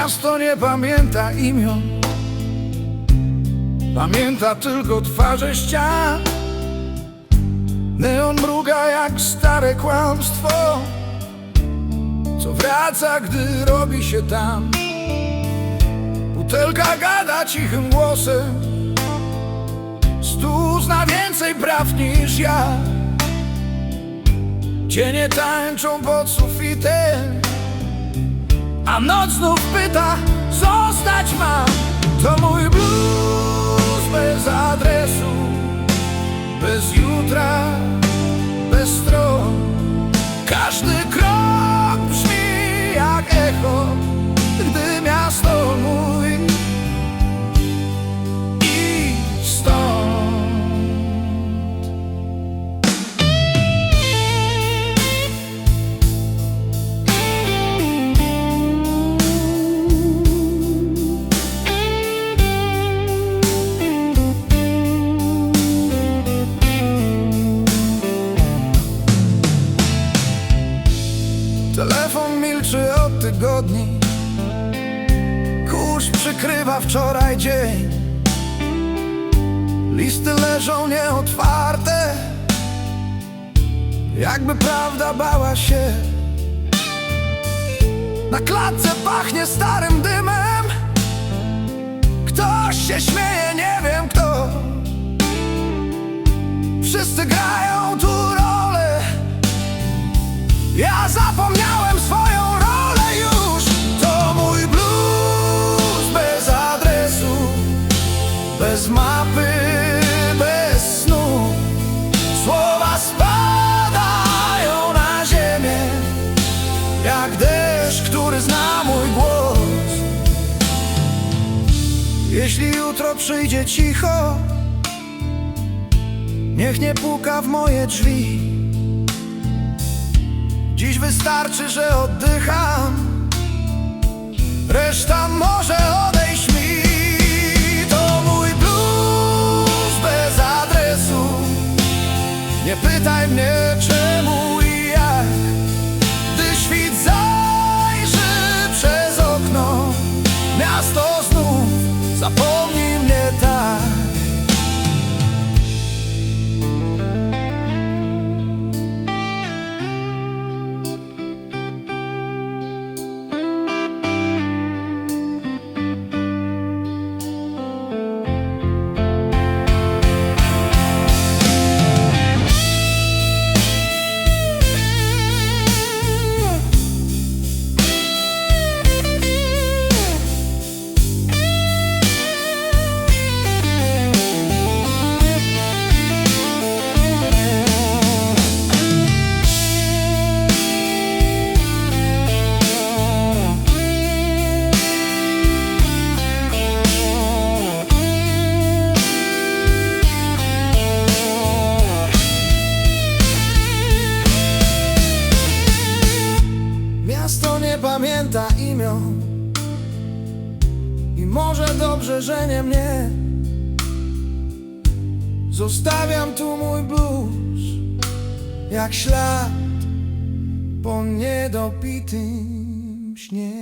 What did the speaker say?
Miasto nie pamięta imion. Pamięta tylko twarze ścian. Neon mruga jak stare kłamstwo Co wraca, gdy robi się tam. Butelka gada cichym głosem. Stół zna więcej praw niż ja. Cienie tańczą pod sufitem A noc znów pyta, zostać mam. To mój blues bez adresu Bez jutra, Telefon milczy od tygodni. Kurz przykrywa wczoraj dzień. Listy leżą nieotwarte. Jakby prawda bała się. Na klatce pachnie starym dymem. Ktoś się śmieje, zapomniałem swoją rolę już. To mój blues bez adresu Bez mapy, bez snu. Słowa spadają na ziemię Jak deszcz, który zna mój głos. Jeśli jutro przyjdzie cicho Niech nie puka w moje drzwi Dziś wystarczy, że oddycham. Reszta może odejść mi. To mój blues bez adresu. Nie pytaj mnie czemu i jak. Gdy świt zajrzy przez okno Miasto znów zapomni nie pamięta imion. I może dobrze, że nie mnie. Zostawiam tu mój blues Jak ślad po niedopitym śnie